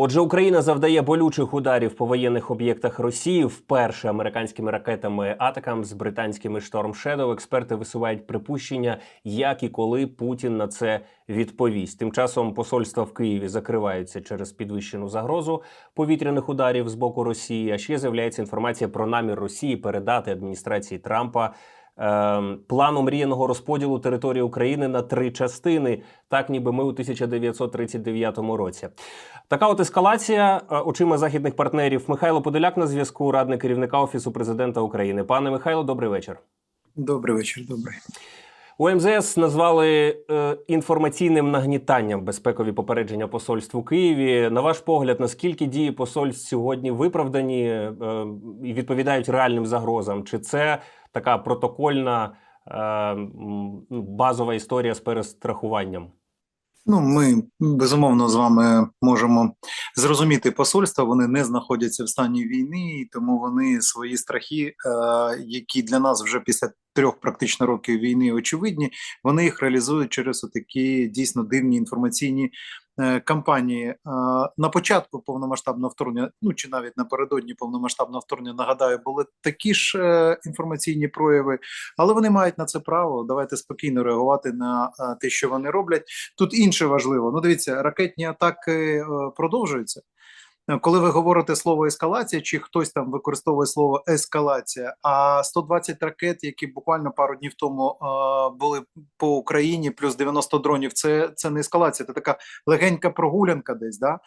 Отже, Україна завдає болючих ударів по воєнних об'єктах Росії вперше американськими ракетами Атакам з британськими Storm Shadow. Експерти висувають припущення, як і коли Путін на це відповість. Тим часом посольства в Києві закриваються через підвищену загрозу повітряних ударів з боку Росії. А ще з'являється інформація про намір Росії передати адміністрації Трампа. Ем, План омріяного розподілу території України на три частини, так ніби ми у 1939 році. Така от ескалація е, очима західних партнерів. Михайло Подоляк на зв'язку, радник керівника офісу президента України. Пане Михайло, добрий вечір. Добрий вечір, добрий. У МЗС назвали е, інформаційним нагнітанням безпекові попередження посольств у Києві. На ваш погляд, наскільки дії посольств сьогодні виправдані е, і відповідають реальним загрозам? Чи це така протокольна е, базова історія з перестрахуванням? Ну, ми безумовно з вами можемо зрозуміти посольства. Вони не знаходяться в стані війни, тому вони свої страхи, е, які для нас вже після трьох практично років війни очевидні, вони їх реалізують через такі дійсно дивні інформаційні е, кампанії. Е, на початку повномасштабного вторгнення, ну чи навіть напередодні повномасштабного вторгнення, нагадаю, були такі ж е, інформаційні прояви, але вони мають на це право. Давайте спокійно реагувати на те, що вони роблять. Тут інше важливо. Ну, дивіться, ракетні атаки продовжуються. Е, Коли ви говорите слово ескалація, чи хтось там використовує слово ескалація, а 120 ракет, які буквально пару днів тому е, були по Україні, плюс 90 дронів, це, це не ескалація, це така легенька прогулянка десь, да?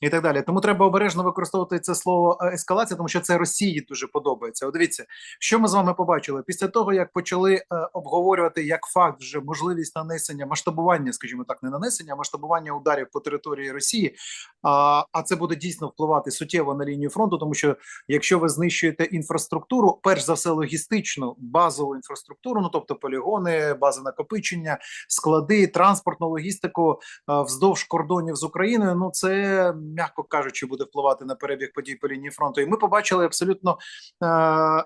і так далі. Тому треба обережно використовувати це слово е, ескалація, тому що це Росії дуже подобається. От дивіться, що ми з вами побачили після того, як почали е, обговорювати як факт вже можливість нанесення масштабування, скажімо так, не нанесення, а масштабування ударів по території Росії. А, а це буде дійсно впливати суттєво на лінію фронту, тому що якщо ви знищуєте інфраструктуру, перш за все логістичну базову інфраструктуру, ну тобто полігони, бази накопичення, склади, транспортну логістику е, вздовж кордонів з Україною, ну це м'яко кажучи, буде впливати на перебіг подій по лінії фронту. І ми побачили абсолютно е,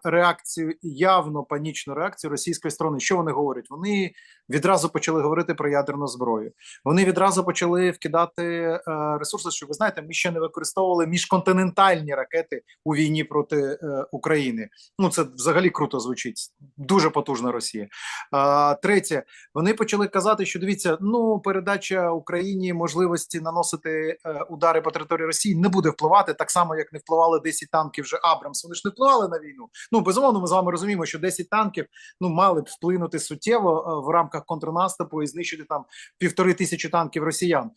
реакцію, явно панічну реакцію російської сторони. Що вони говорять? Вони відразу почали говорити про ядерну зброю. Вони відразу почали вкидати е, ресурси. Що ви знаєте, ми ще не використовували міжконтинентальні ракети у війні проти е, України. Ну це взагалі круто звучить. Дуже потужна Росія. А, третє, вони почали казати, що дивіться, ну передача Україні можливості наносити е, удари по території Росії не буде впливати так само, як не впливали 10 танків вже Абрамс. Вони ж не впливали на війну. Ну безумовно, ми з вами розуміємо, що 10 танків ну мали б вплинути суттєво е, в рамках контрнаступу і знищити там півтори тисячі танків росіян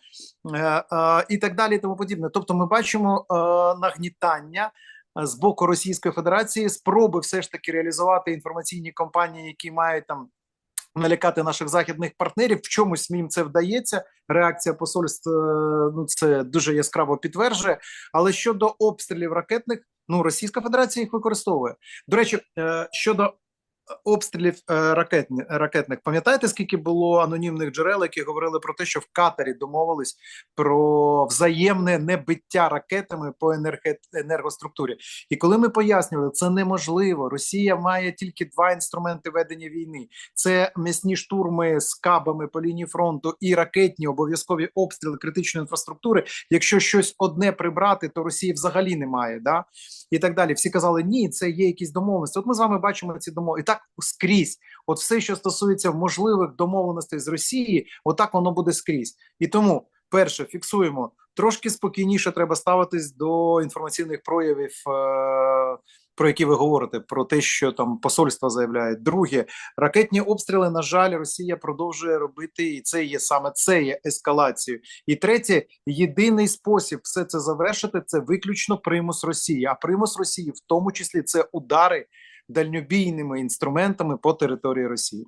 е, е, і так далі, і тому подібне. Тобто, ми бачимо е, нагнітання. З боку Російської Федерації спроби все ж таки реалізувати інформаційні кампанії, які мають там налякати наших західних партнерів. В чомусь їм це вдається. Реакція посольств ну це дуже яскраво підтверджує. Але щодо обстрілів ракетних, ну Російська Федерація їх використовує. До речі, щодо обстрілів е, ракетні, ракетних, пам'ятаєте, скільки було анонімних джерел, які говорили про те, що в Катарі домовились про взаємне небиття ракетами по енерге, енергоструктурі. І коли ми пояснювали, це неможливо. Росія має тільки два інструменти ведення війни: це м'ясні штурми з кабами по лінії фронту і ракетні обов'язкові обстріли критичної інфраструктури. Якщо щось одне прибрати, то Росії взагалі немає. Да? І так далі. Всі казали, ні, це є якісь домовленості. От ми з вами бачимо ці домовленості. І так скрізь. От все, що стосується можливих домовленостей з Росії, отак воно буде скрізь. І тому, перше, фіксуємо трошки спокійніше треба ставитись до інформаційних проявів, е- про які ви говорите, про те, що там посольства заявляють. Друге, ракетні обстріли. На жаль, Росія продовжує робити, і це є саме це є ескалацією. І третє, єдиний спосіб все це завершити це виключно примус Росії. А примус Росії, в тому числі, це удари дальньобійними інструментами по території Росії.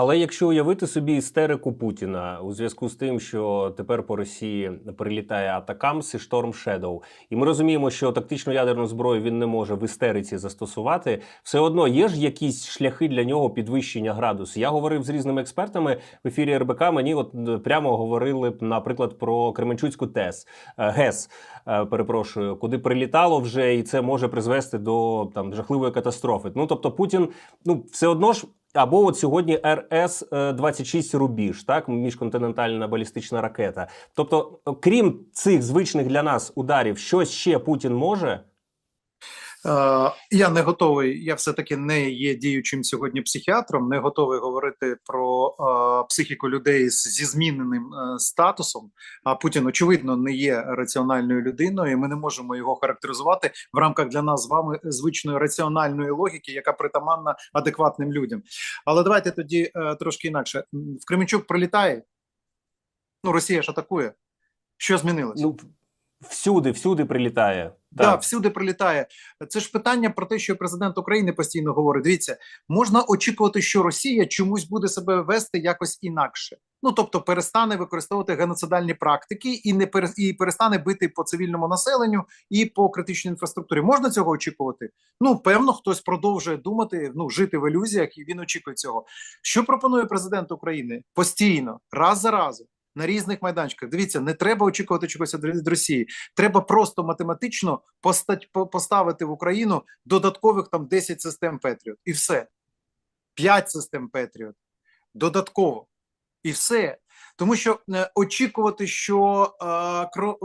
Але якщо уявити собі істерику Путіна у зв'язку з тим, що тепер по Росії прилітає Атакамс і Шторм Шедоу, і ми розуміємо, що тактичну ядерну зброю він не може в істериці застосувати, все одно є ж якісь шляхи для нього підвищення градусу. Я говорив з різними експертами в ефірі РБК. Мені от е, прямо говорили наприклад про Кременчуцьку ТЕС е, ГЕС. е, Перепрошую, куди прилітало вже, і це може призвести до там жахливої катастрофи. Ну тобто, Путін ну все одно ж Або от сьогодні РС 26 рубіж, так міжконтинентальна балістична ракета. Тобто, крім цих звичних для нас ударів, що ще Путін може. Е, Я не готовий. Я все таки не є діючим сьогодні психіатром, не готовий говорити про е, психіку людей зі зміненим е, статусом. А Путін, очевидно, не є раціональною людиною, ми не можемо його характеризувати в рамках для нас з вами звичної раціональної логіки, яка притаманна адекватним людям. Але давайте тоді трошки інакше. В Кременчук прилітає. Ну, Росія ж атакує. Що змінилось? Ну всюди, всюди прилітає. Да, всюди прилітає. Це ж питання про те, що президент України постійно говорить. Дивіться, можна очікувати, що Росія чомусь буде себе вести якось інакше. Ну тобто перестане використовувати геноцидальні практики і не пере, і перестане бити по цивільному населенню і по критичній інфраструктурі. Можна цього очікувати? Ну певно, хтось продовжує думати, ну жити в ілюзіях, і він очікує цього. Що пропонує президент України постійно, раз за разом. На різних майданчиках дивіться, не треба очікувати чогось від Росії. Треба просто математично поставити в Україну додаткових там 10 систем Петріот. І все. 5 систем Петріот. Додатково. І все. Тому що е, очікувати, що е, кро,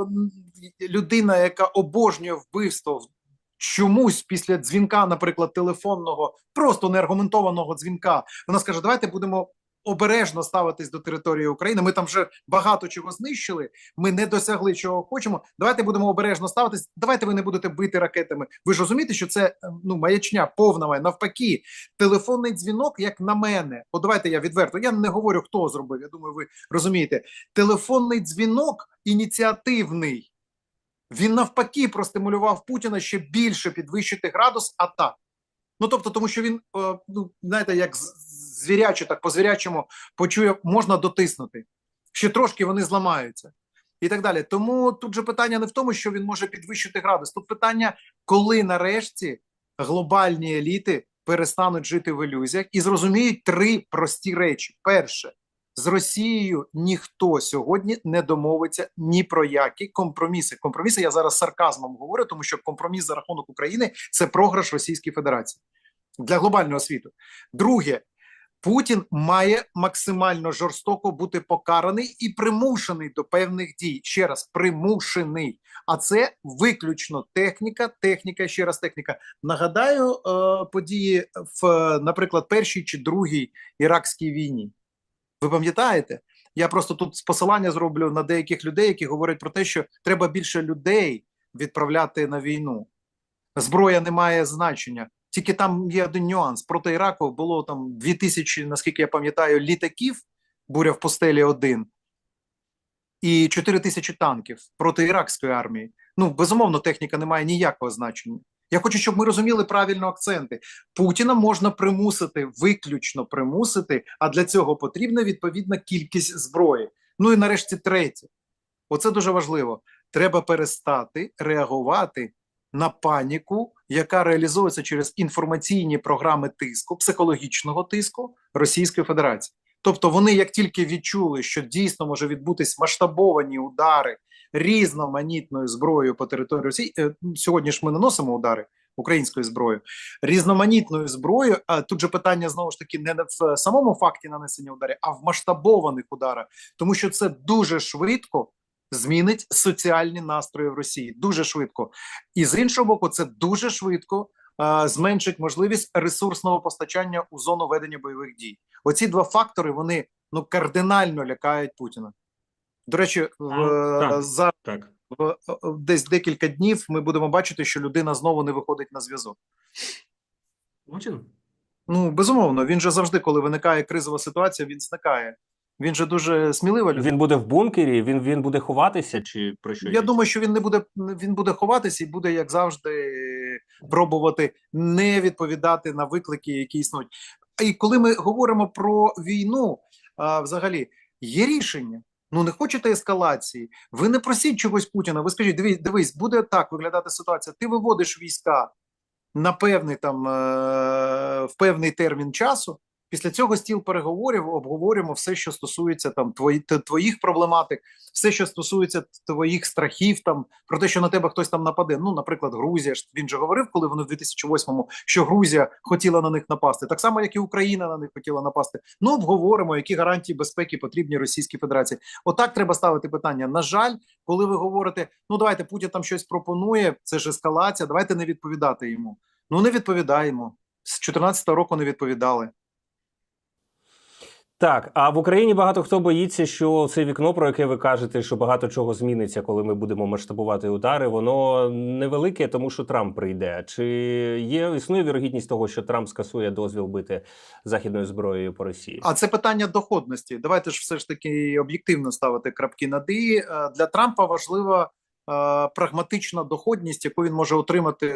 людина, яка обожнює вбивство, чомусь після дзвінка, наприклад, телефонного, просто неаргументованого дзвінка, вона скаже: давайте будемо. Обережно ставитись до території України. Ми там вже багато чого знищили. Ми не досягли чого хочемо. Давайте будемо обережно ставитись. Давайте ви не будете бити ракетами. Ви ж розумієте, що це е, ну маячня повна має. навпаки. Телефонний дзвінок, як на мене, от давайте я відверто. Я не говорю, хто зробив. Я думаю, ви розумієте. Телефонний дзвінок ініціативний. Він навпаки простимулював Путіна ще більше підвищити градус атак. Ну тобто, тому що він, е, ну знаєте, як з- звіряче, так по звірячому почує, можна дотиснути. Ще трошки вони зламаються. І так далі. Тому тут же питання не в тому, що він може підвищити градус. Тут питання, коли нарешті глобальні еліти перестануть жити в ілюзіях і зрозуміють три прості речі: перше, з Росією ніхто сьогодні не домовиться ні про які компроміси. Компроміси я зараз сарказмом говорю, тому що компроміс за рахунок України це програш Російській Федерації для глобального світу. Друге, Путін має максимально жорстоко бути покараний і примушений до певних дій. Ще раз примушений. А це виключно техніка, техніка, ще раз техніка. Нагадаю е, події в, наприклад, першій чи другій іракській війні. Ви пам'ятаєте? Я просто тут посилання зроблю на деяких людей, які говорять про те, що треба більше людей відправляти на війну. Зброя не має значення. Тільки там є один нюанс. Проти Іраку було там 2000, наскільки я пам'ятаю, літаків, буря в постелі один, і 4 тисячі танків проти іракської армії. Ну, безумовно, техніка не має ніякого значення. Я хочу, щоб ми розуміли правильно акценти. Путіна можна примусити, виключно примусити, а для цього потрібна відповідна кількість зброї. Ну і нарешті третє. Оце дуже важливо. Треба перестати реагувати на паніку, яка реалізується через інформаційні програми тиску, психологічного тиску Російської Федерації. Тобто, вони, як тільки відчули, що дійсно може відбутись масштабовані удари різноманітною зброєю по території Росії, е, сьогодні ж ми наносимо удари українською зброєю, різноманітною зброєю. А тут же питання знову ж таки не в самому факті нанесення ударів, а в масштабованих ударах, тому що це дуже швидко змінить соціальні настрої в Росії дуже швидко. І з іншого боку, це дуже швидко е, зменшить можливість ресурсного постачання у зону ведення бойових дій. Оці два фактори вони ну кардинально лякають Путіна. До речі, в, так. за Так. в, в- десь декілька днів ми будемо бачити, що людина знову не виходить на зв'язок. Путін? Ну безумовно, він же завжди, коли виникає кризова ситуація, він зникає. Він же дуже смілива людина. Він буде в бункері, він, він буде ховатися, чи про що? Я думаю, що він не буде він буде ховатися і буде, як завжди, пробувати не відповідати на виклики, які існують. І коли ми говоримо про війну, а, взагалі є рішення. Ну не хочете ескалації. Ви не просіть чогось Путіна. Ви скажіть, дивись, дивись, буде так виглядати ситуація. Ти виводиш війська на певний там е- в певний термін часу. Після цього стіл переговорів обговорюємо все, що стосується там твої, твоїх проблематик, все, що стосується твоїх страхів, там про те, що на тебе хтось там нападе. Ну, наприклад, Грузія він же говорив, коли вони в 2008-му, що Грузія хотіла на них напасти, так само як і Україна на них хотіла напасти. Ну, обговоримо, які гарантії безпеки потрібні Російській Федерації. Отак треба ставити питання. На жаль, коли ви говорите, ну давайте Путін там щось пропонує, це ж ескалація. Давайте не відповідати йому. Ну не відповідаємо. З 14 року не відповідали. Так, а в Україні багато хто боїться, що це вікно, про яке ви кажете, що багато чого зміниться, коли ми будемо масштабувати удари, воно невелике, тому що Трамп прийде. Чи є існує вірогідність того, що Трамп скасує дозвіл бити західною зброєю по Росії? А це питання доходності. Давайте ж все ж таки об'єктивно ставити крапки над «і». Е, Для Трампа важлива е, прагматична доходність, яку він може отримати е,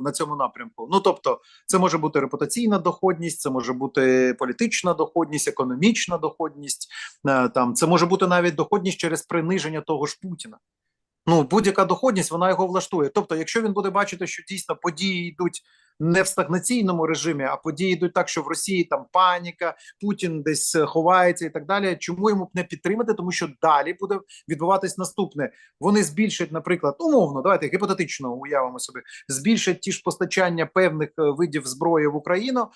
на цьому напрямку. Ну тобто, це може бути репутаційна доходність, це може бути політична доходність, економічна доходність. е, Там це може бути навіть доходність через приниження того ж Путіна. Ну, будь-яка доходність вона його влаштує. Тобто, якщо він буде бачити, що дійсно події йдуть не в стагнаційному режимі, а події йдуть так, що в Росії там паніка, Путін десь е, ховається і так далі. Чому йому б не підтримати? Тому що далі буде відбуватись наступне. Вони збільшать, наприклад, умовно, давайте гіпотетично уявимо собі, збільшать ті ж постачання певних е, видів зброї в Україну.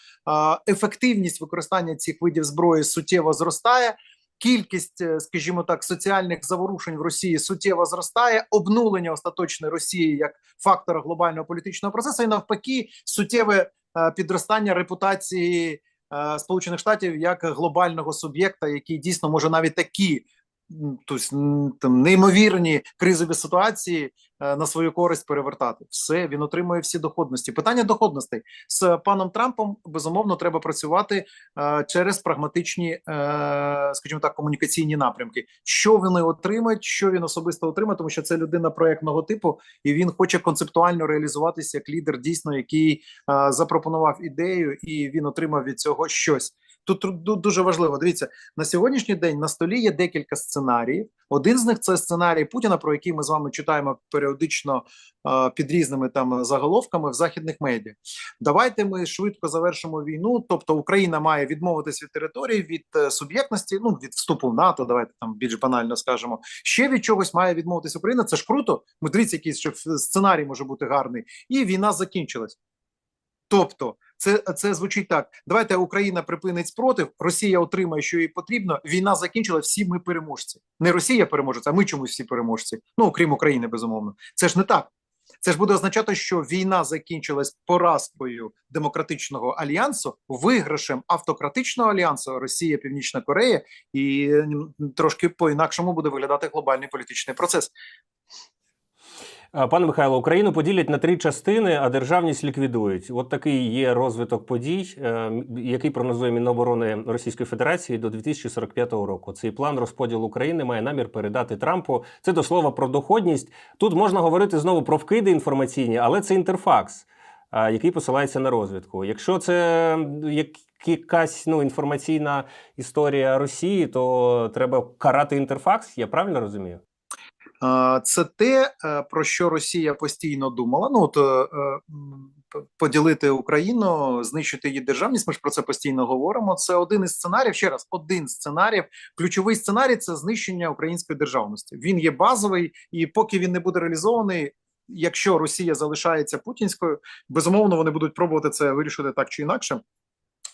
Ефективність використання цих видів зброї суттєво зростає. Кількість, е, скажімо так, соціальних заворушень в Росії суттєво зростає, обнулення остаточної Росії як фактора глобального політичного процесу, і навпаки, суттєве е, підростання репутації е, Сполучених Штатів як глобального суб'єкта, який дійсно може навіть такі тобто, там неймовірні кризові ситуації е, на свою користь перевертати. Все він отримує всі доходності. Питання доходностей з паном Трампом безумовно треба працювати е, через прагматичні, е, скажімо так, комунікаційні напрямки. Що вони отримають, що він особисто отримає, тому що це людина проектного типу, і він хоче концептуально реалізуватися як лідер, дійсно, який запропонував ідею, і він отримав від цього щось. Тут дуже важливо. Дивіться на сьогоднішній день на столі є декілька сценаріїв. Один з них це сценарій Путіна, про який ми з вами читаємо періодично під різними там заголовками в західних медіа. Давайте ми швидко завершимо війну. Тобто Україна має відмовитись від території, від е, суб'єктності, ну від вступу в НАТО. Давайте там більш банально скажемо. Ще від чогось має відмовитись Україна. Це ж круто. Ми дивіться, якийсь ще сценарій може бути гарний, і війна закінчилась. Тобто, це, це звучить так: давайте Україна припинить спротив, Росія отримає, що їй потрібно. Війна закінчилась, всі ми переможці. Не Росія переможець, а ми чомусь всі переможці. Ну окрім України, безумовно. Це ж не так. Це ж буде означати, що війна закінчилась поразкою демократичного альянсу, виграшем автократичного альянсу Росія, Північна Корея, і трошки по інакшому буде виглядати глобальний політичний процес. Пане Михайло, Україну поділять на три частини, а державність ліквідують. От такий є розвиток подій, е, який прогнозує Міноборони Російської Федерації до 2045 року. Цей план розподілу України має намір передати Трампу. Це до слова про доходність. Тут можна говорити знову про вкиди інформаційні, але це інтерфакс, який посилається на розвідку. Якщо це як- якась ну, інформаційна історія Росії, то треба карати інтерфакс. Я правильно розумію? Це те, е, про що Росія постійно думала. Ну от е, е, поділити Україну, знищити її державність. Ми ж про це постійно говоримо. Це один із сценаріїв. Ще раз, один сценаріїв. Ключовий сценарій це знищення української державності. Він є базовий, і поки він не буде реалізований. Якщо Росія залишається путінською, безумовно вони будуть пробувати це вирішити так чи інакше.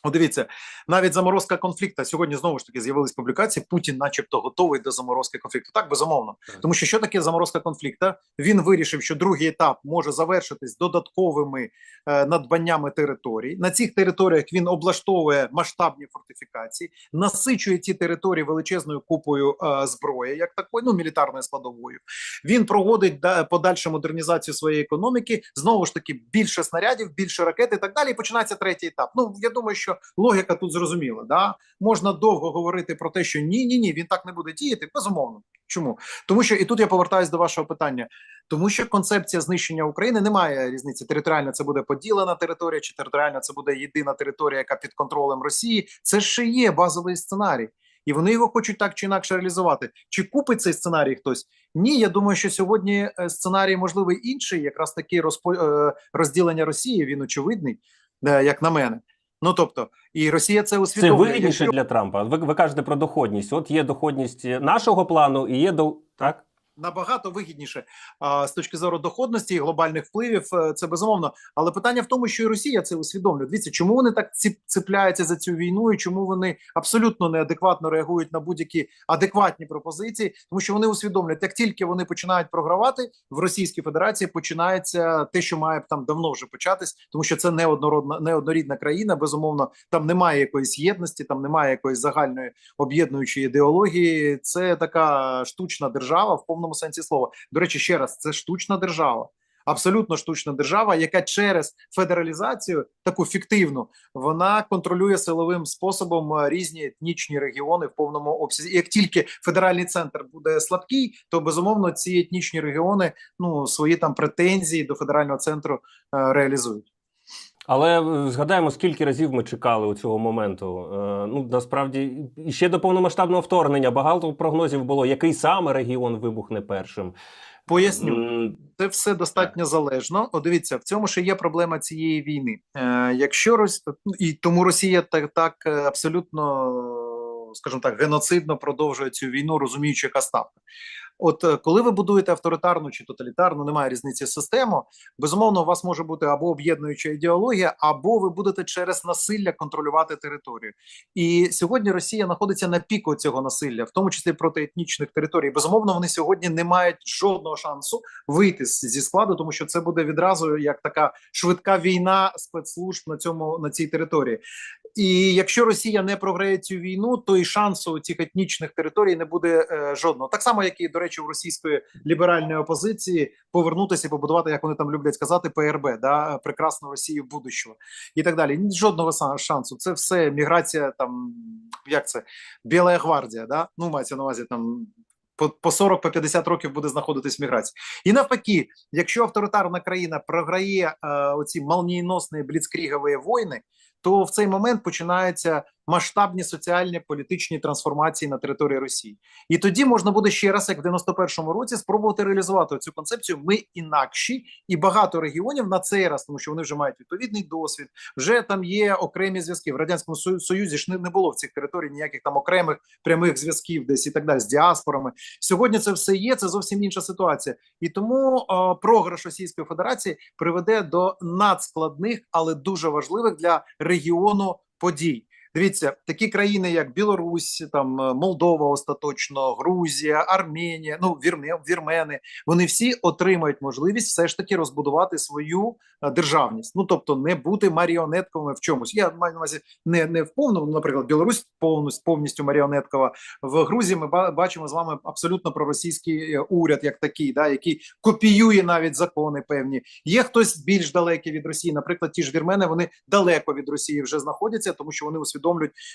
От дивіться, навіть заморозка конфлікту сьогодні знову ж таки з'явились публікації. Путін, начебто, готовий до заморозки конфлікту. Так, безумовно, Так. тому що що таке заморозка конфлікту? Він вирішив, що другий етап може завершитись додатковими е, надбаннями територій. На цих територіях він облаштовує масштабні фортифікації, насичує ці території величезною купою е, зброї, як такої, ну мілітарною складовою. Він проводить да, подальшу модернізацію своєї економіки. Знову ж таки, більше снарядів, більше ракет і так далі. І починається третій етап. Ну я думаю, що логіка тут зрозуміла. Да? Можна довго говорити про те, що ні, ні, ні, він так не буде діяти. Безумовно. Чому? Тому що і тут я повертаюся до вашого питання. Тому що концепція знищення України немає різниці. Територіально це буде поділена територія, чи територіально це буде єдина територія, яка під контролем Росії. Це ще є базовий сценарій. І вони його хочуть так чи інакше реалізувати. Чи купить цей сценарій хтось? Ні, я думаю, що сьогодні е, сценарій можливий інший, якраз таки розпо... е, розділення Росії. Він очевидний, е, як на мене. Ну тобто, і Росія це Це усвідомлює. вигідніше Якщо для Трампа. Ви, ви кажете про доходність. От є доходність нашого плану і є до так. Набагато вигідніше з точки зору доходності і глобальних впливів, е, це безумовно. Але питання в тому, що і Росія це усвідомлює. Дивіться, чому вони так ці- цепляються за цю війну, і чому вони абсолютно неадекватно реагують на будь-які адекватні пропозиції, тому що вони усвідомлюють, як тільки вони починають програвати в Російській Федерації, починається те, що має там давно вже початись, тому що це неоднородна неоднорідна країна. Безумовно, там немає якоїсь єдності, там немає якоїсь загальної об'єднуючої ідеології. Це така штучна держава в повному сенсі слова. До речі, ще раз, це штучна держава. Абсолютно штучна держава, яка через федералізацію, таку фіктивну, вона контролює силовим способом е, різні етнічні регіони в повному обсязі. Як тільки федеральний центр буде слабкий, то безумовно ці етнічні регіони ну свої там претензії до федерального центру е, реалізують. Але е, згадаємо, скільки разів ми чекали у цього моменту. Е, ну насправді ще до повномасштабного вторгнення багато прогнозів було, який саме регіон вибухне першим. Поясню. Це все достатньо залежно. О, дивіться, в цьому ще є проблема цієї війни. Е, якщо Рос... і тому Росія так, так е, абсолютно, скажімо так, геноцидно продовжує цю війну, розуміючи, яка ставка. От е, коли ви будуєте авторитарну чи тоталітарну, немає різниці систему. Безумовно, у вас може бути або об'єднуюча ідеологія, або ви будете через насилля контролювати територію. І сьогодні Росія знаходиться на піку цього насилля, в тому числі проти етнічних територій. Безумовно, вони сьогодні не мають жодного шансу вийти зі складу, тому що це буде відразу як така швидка війна спецслужб на цьому на цій території. І якщо Росія не програє цю війну, то і шансу цих етнічних територій не буде е, жодного. Так само, як і до речі, у російської ліберальної опозиції повернутися і побудувати, як вони там люблять сказати, ПРБ, да прекрасну Росію будущого і так далі. Жодного шансу. Це все міграція, там як це Біла гвардія, да ну мається на увазі там. По, по 40 по 50 років буде знаходитись в міграції. І навпаки, якщо авторитарна країна програє е, оці молнієносні бліцкрігові війни, то в цей момент починаються масштабні соціальні політичні трансформації на території Росії. І тоді можна буде ще раз, як в 91-му році, спробувати реалізувати цю концепцію. Ми інакші, і багато регіонів на цей раз, тому що вони вже мають відповідний досвід. Вже там є окремі зв'язки. В радянському союзі ж не, було в цих територій ніяких там окремих прямих зв'язків, десь і так далі з діаспорами. Сьогодні це все є. Це зовсім інша ситуація. І тому е, програш Російської Федерації приведе до надскладних, але дуже важливих для регіону подій. Дивіться, такі країни, як Білорусь, там е, Молдова, остаточно, Грузія, Арменія, ну вірме, вірмени, вони всі отримають можливість все ж таки розбудувати свою е, державність. Ну тобто не бути маріонетками в чомусь. Я маю на увазі не, не в повному, наприклад, Білорусь повністю повністю маріонеткова. В Грузії ми бачимо з вами абсолютно проросійський е, уряд, як такий, да, який копіює навіть закони певні. Є хтось більш далекий від Росії. Наприклад, ті ж вірмени вони далеко від Росії вже знаходяться, тому що вони усвідомлюють,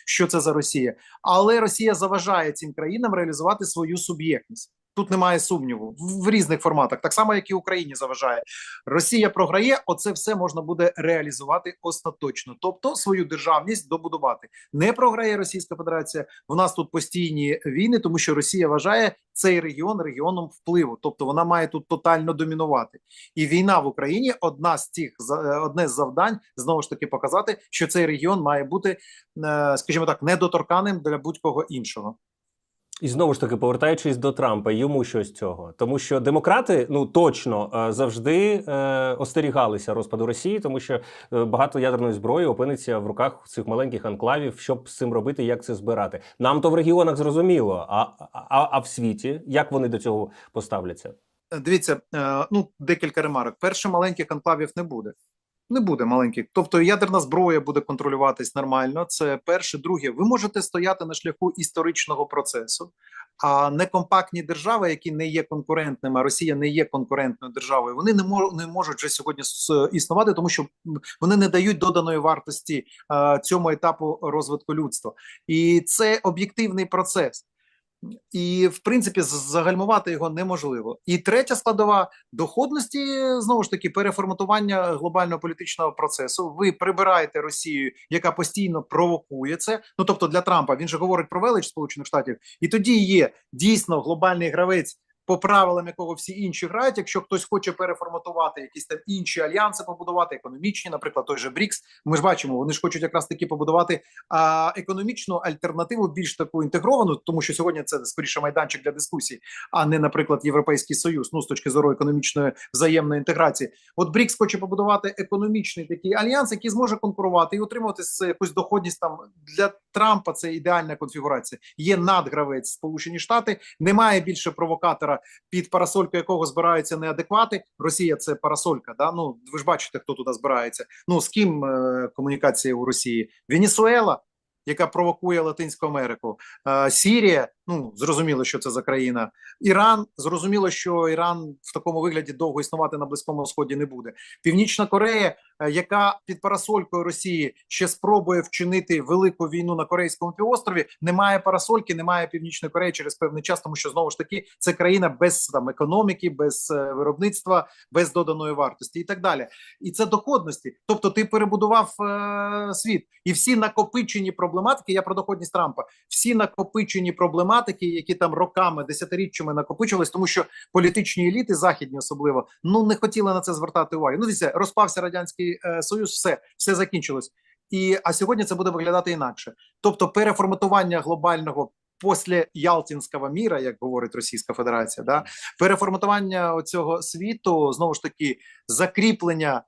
що це за Росія. Але Росія заважає цим країнам реалізувати свою суб'єктність. Тут немає сумніву в, різних форматах, так само як і Україні заважає. Росія програє, оце все можна буде реалізувати остаточно, тобто свою державність добудувати. Не програє Російська Федерація. В нас тут постійні війни, тому що Росія вважає цей регіон регіоном впливу, тобто вона має тут тотально домінувати. І війна в Україні одна з тих е, одне з завдань знову ж таки показати, що цей регіон має бути, е, скажімо так, недоторканим для будь-кого іншого. І знову ж таки, повертаючись до Трампа, йому щось цього, тому що демократи ну точно е, завжди е, остерігалися розпаду Росії, тому що е, багато ядерної зброї опиниться в руках цих маленьких анклавів. Щоб з цим робити, як це збирати. Нам то в регіонах зрозуміло. А, а, а в світі як вони до цього поставляться? Дивіться, е, ну декілька ремарок. Перше, маленьких анклавів не буде. Не буде маленьких. Тобто ядерна зброя буде контролюватись нормально. Це перше. Друге, ви можете стояти на шляху історичного процесу, а некомпактні держави, які не є конкурентними, а Росія не є конкурентною державою, вони не мож, не можуть вже сьогодні існувати, тому що вони не дають доданої вартості е, цьому етапу розвитку людства. І це об'єктивний процес. І в принципі загальмувати його неможливо. І третя складова доходності знову ж таки переформатування глобального політичного процесу. Ви прибираєте Росію, яка постійно провокує це. Ну тобто для Трампа він же говорить про велич Сполучених Штатів, і тоді є дійсно глобальний гравець. По правилам якого всі інші грають. Якщо хтось хоче переформатувати якісь там інші альянси, побудувати економічні, наприклад, той же БРІКС, ми ж бачимо, вони ж хочуть якраз таки побудувати а, економічну альтернативу, більш таку інтегровану, тому що сьогодні це скоріше майданчик для дискусій, а не, наприклад, Європейський Союз. Ну з точки зору економічної взаємної інтеграції. От БРІКС хоче побудувати економічний такий альянс, який зможе конкурувати і отримувати якусь доходність там для Трампа. Це ідеальна конфігурація. Є надгравець Сполучені Штати, немає більше провокатора, під парасольку якого збираються неадеквати. Росія це парасолька. Да? Ну ви ж бачите, хто туди збирається. Ну з ким е, комунікація у Росії? Венесуела, яка провокує Латинську Америку, е, Сірія. Ну зрозуміло, що це за країна. Іран зрозуміло, що Іран в такому вигляді довго існувати на близькому сході не буде. Північна Корея, е, яка під парасолькою Росії ще спробує вчинити велику війну на Корейському півострові, немає парасольки, немає північної Кореї через певний час, тому що знову ж таки це країна без там економіки, без е, виробництва, без доданої вартості і так далі. І це доходності. Тобто, ти перебудував е, світ, і всі накопичені проблематики. Я про доходність Трампа, всі накопичені проблематики, які там роками, десятиріччями накопичувались, тому що політичні еліти, західні особливо, ну не хотіли на це звертати увагу. Ну дивіться, розпався радянський е, союз, все, все закінчилось. І а сьогодні це буде виглядати інакше. Тобто, переформатування глобального після Ялтинського міра, як говорить Російська Федерація, да переформатування цього світу знову ж таки закріплення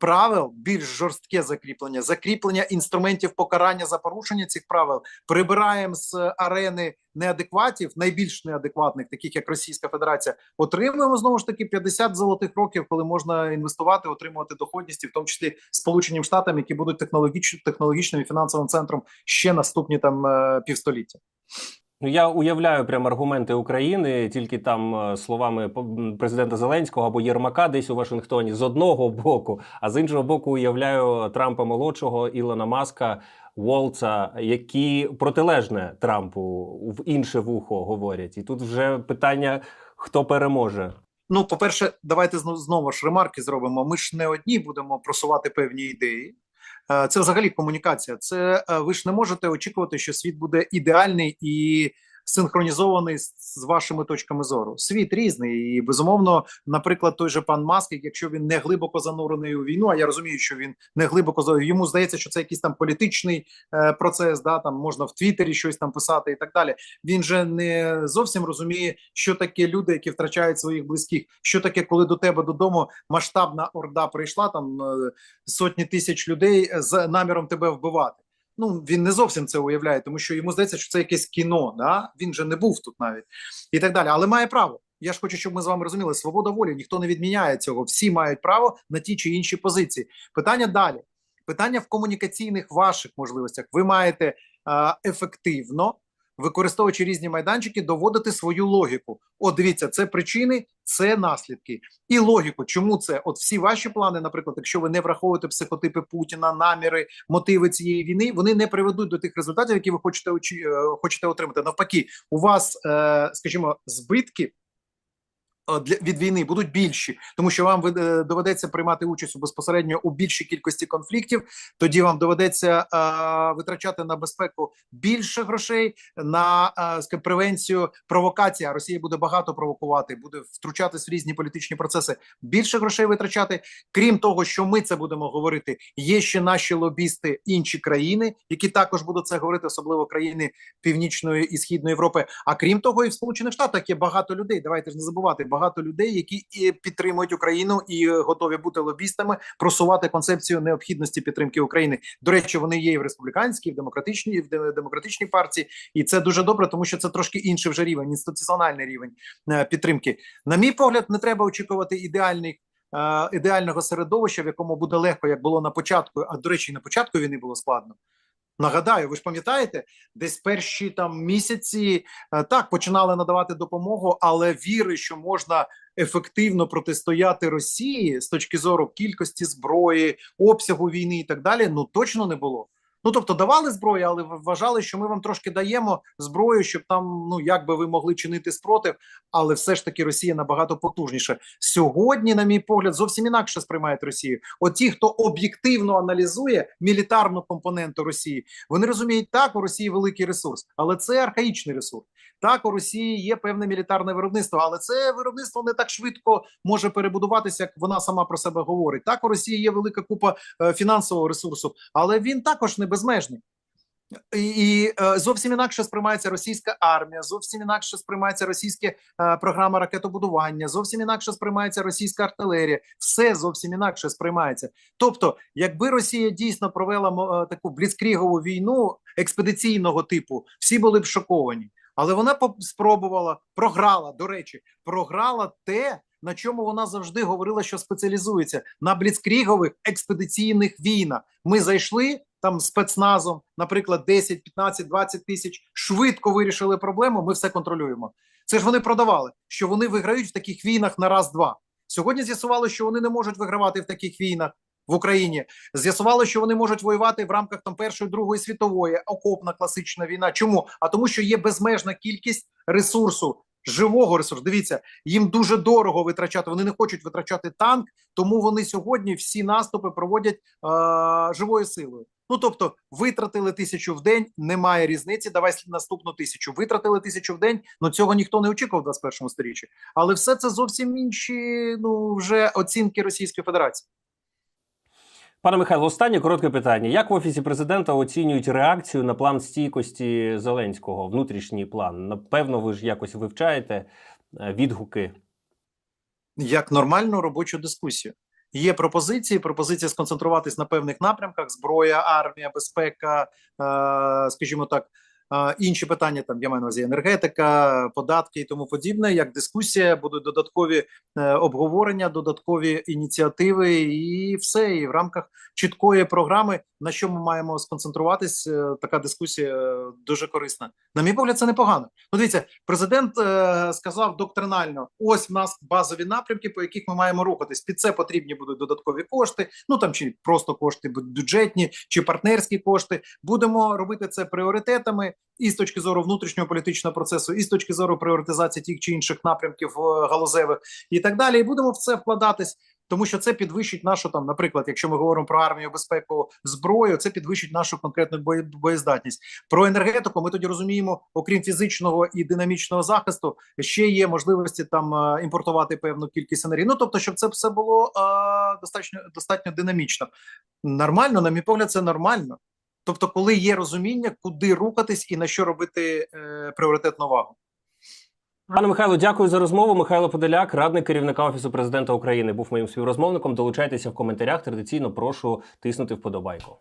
правил, більш жорстке закріплення, закріплення інструментів покарання за порушення цих правил. Прибираємо з арени неадекватів, найбільш неадекватних, таких як Російська Федерація. Отримуємо знову ж таки 50 золотих років, коли можна інвестувати, отримувати доходність, в тому числі Сполученим Штатам, які будуть технологічним технологічним і фінансовим центром ще наступні там е, півстоліття. Ну, я уявляю прям аргументи України тільки там е, словами президента Зеленського або Єрмака десь у Вашингтоні з одного боку, а з іншого боку, уявляю Трампа молодшого, Ілона Маска, Волца, які протилежне Трампу в інше вухо говорять. І тут вже питання: хто переможе. Ну, по-перше, давайте знову, знову ж ремарки зробимо. Ми ж не одні будемо просувати певні ідеї. Е, Це взагалі комунікація. Це е, ви ж не можете очікувати, що світ буде ідеальний і синхронізований з, вашими точками зору. Світ різний, і безумовно, наприклад, той же пан Маск, якщо він не глибоко занурений у війну, а я розумію, що він не глибоко йому здається, що це якийсь там політичний е, процес. Да, там можна в Твіттері щось там писати і так далі. Він же не зовсім розуміє, що таке люди, які втрачають своїх близьких. Що таке, коли до тебе додому масштабна орда прийшла, там е, сотні тисяч людей з наміром тебе вбивати. Ну він не зовсім це уявляє, тому що йому здається, що це якесь кіно. Да? Він же не був тут навіть і так далі. Але має право. Я ж хочу, щоб ми з вами розуміли, свобода волі ніхто не відміняє цього. Всі мають право на ті чи інші позиції. Питання далі. Питання в комунікаційних ваших можливостях. Ви маєте е, ефективно використовуючи різні майданчики, доводити свою логіку. От дивіться, це причини, це наслідки і логіку. Чому це? От всі ваші плани, наприклад, якщо ви не враховуєте психотипи Путіна, наміри, мотиви цієї війни, вони не приведуть до тих результатів, які ви хочете е, хочете отримати. Навпаки, у вас, е, скажімо, збитки. Е, від війни будуть більші, тому що вам е, доведеться приймати участь безпосередньо у більшій кількості конфліктів. Тоді вам доведеться е, витрачати на безпеку більше грошей на е, превенцію провокації. Росія буде багато провокувати, буде втручатись в різні політичні процеси. Більше грошей витрачати. Крім того, що ми це будемо говорити, є ще наші лобісти, інші країни, які також будуть це говорити, особливо країни Північної і Східної Європи. А крім того, і в Сполучених Штатах є багато людей. Давайте ж не забувати багато людей, які і підтримують Україну і е, готові бути лобістами, просувати концепцію необхідності підтримки України. До речі, вони є і в республіканській, в демократичній, в демократичній партії, і це дуже добре, тому що це трошки інший вже рівень, інституціональний рівень е, підтримки. На мій погляд, не треба очікувати ідеальних. е, Ідеального середовища, в якому буде легко, як було на початку. А до речі, на початку війни було складно. Нагадаю, ви ж пам'ятаєте, десь перші там місяці е, так починали надавати допомогу, але віри, що можна ефективно протистояти Росії з точки зору кількості зброї, обсягу війни і так далі, ну точно не було. Ну тобто давали зброю, але вважали, що ми вам трошки даємо зброю, щоб там ну якби ви могли чинити спротив, але все ж таки Росія набагато потужніша. Сьогодні, на мій погляд, зовсім інакше сприймають Росію. От ті, хто об'єктивно аналізує мілітарну компоненту Росії, вони розуміють, так у Росії великий ресурс, але це архаїчний ресурс. Так, у Росії є певне мілітарне виробництво, але це виробництво не так швидко може перебудуватися, як вона сама про себе говорить. Так, у Росії є велика купа е, фінансового ресурсу, але він також не безмежний. І, е, зовсім інакше сприймається російська армія, зовсім інакше сприймається російська е, програма ракетобудування, зовсім інакше сприймається російська артилерія. Все зовсім інакше сприймається. Тобто, якби Росія дійсно провела е, таку бліцкрігову війну експедиційного типу, всі були б шоковані. Але вона спробувала, програла. До речі, програла те, на чому вона завжди говорила, що спеціалізується на бліцкрігових експедиційних війнах. Ми зайшли там спецназом, наприклад, 10, 15, 20 тисяч, швидко вирішили проблему. Ми все контролюємо. Це ж вони продавали, що вони виграють в таких війнах на раз-два. Сьогодні з'ясували, що вони не можуть вигравати в таких війнах в Україні. З'ясували, що вони можуть воювати в рамках там першої другої світової, окопна класична війна. Чому? А тому, що є безмежна кількість ресурсу. Живого ресурсу, дивіться, їм дуже дорого витрачати. Вони не хочуть витрачати танк, тому вони сьогодні всі наступи проводять е- живою силою. Ну тобто, витратили тисячу в день, немає різниці. Давай наступну тисячу. Витратили тисячу в день. Ну цього ніхто не очікував в 21 сторіччі. Але все це зовсім інші. Ну вже оцінки Російської Федерації. Пане Михайло, останнє коротке питання: як в офісі президента оцінюють реакцію на план стійкості Зеленського? Внутрішній план? Напевно, ви ж якось вивчаєте е, відгуки. як нормальну робочу дискусію. Є пропозиції, пропозиція сконцентруватись на певних напрямках: зброя, армія, безпека, е, скажімо так, інші питання. Там я маю на увазі енергетика, податки і тому подібне. Як дискусія, будуть додаткові е, обговорення, додаткові ініціативи, і все. І в рамках чіткої програми, на що ми маємо сконцентруватись, е, така дискусія е, дуже корисна. На мій погляд, це непогано. Ну, дивіться, президент сказав доктринально: ось в нас базові напрямки, по яких ми маємо рухатись. Під це потрібні будуть додаткові кошти. Ну там чи просто кошти бюджетні, чи партнерські кошти. Будемо робити це пріоритетами і з точки зору внутрішнього політичного процесу, і з точки зору пріоритизації тих чи інших напрямків е, галузевих, і так далі. І будемо в це вкладатись. Тому що це підвищить нашу там, наприклад, якщо ми говоримо про армію, безпеку, зброю, це підвищить нашу конкретну боєздатність. Про енергетику ми тоді розуміємо, окрім фізичного і динамічного захисту, ще є можливості там е, імпортувати певну кількість енергії. Ну тобто, щоб це все було е, достатньо достатньо динамічно. Нормально, на мій погляд, це нормально. Тобто, коли є розуміння, куди рухатись і на що робити е, пріоритетну увагу. Пане Михайло, дякую за розмову. Михайло Подоляк, радник керівника офісу президента України, був моїм співрозмовником. Долучайтеся в коментарях. Традиційно прошу тиснути вподобайку.